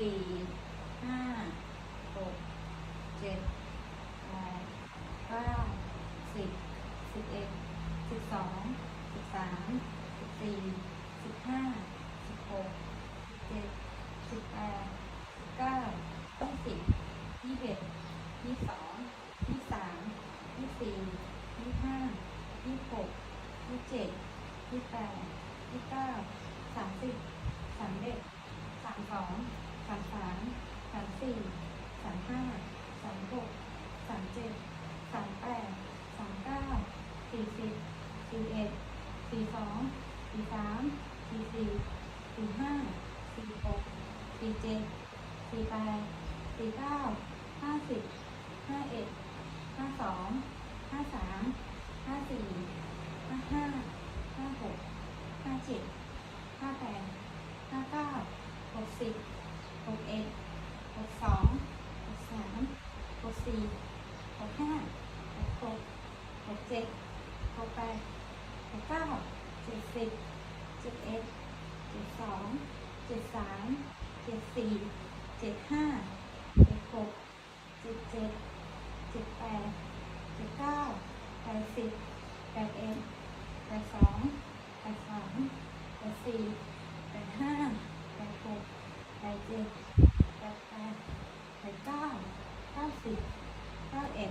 สี่ห้าหกเจ็ดแปดเก้าสิบสิบเอ็ดสิบสองสิบสามสิบสี่สิบห้าสิบหกเจ็ดสิบแปดเก้ายี่สิบยี่สิบเอ็ดยี่สิบสองยี่สิบสามยี่สิบสี่ยี่สิบห้ายี่สิบหกยี่สิบเจ็ดยี่สิบแปดยี่สิบเก้าสามสิบสามเอ็ดสามสอง สามสามสามสี่สามห้าสามหกสามเจ็ดสามแปดสามเก้าสี่สิบสี่เอ็ดสี่สองสี่สามสี่สี่สี่ห้าสี่หกสี่เจ็ดสี่แปดสี่เก้าห้าสิบห้าเอ็ดห้าสองห้าสามห้าสี่ห้าห้าห้าหกห้าเจ็ดห้าแปดห้าเก้าหกสิบ กเอ็ดหกสองหกสามหกสี่หกห้าหกหกหกเจ็ดหกแปดหกเก้าเจ็ดสิบเจ็ดเอ็ดเจ็ดสองเจ็ดสามเจ็ดสี่เจ็ดห้าเจ็ดหกเจ็ดเจ็ดเจ็ดแปดเจ็ดเก้าแปดสิบแปดเอ็ดแปดสอง ห้าเอ็ด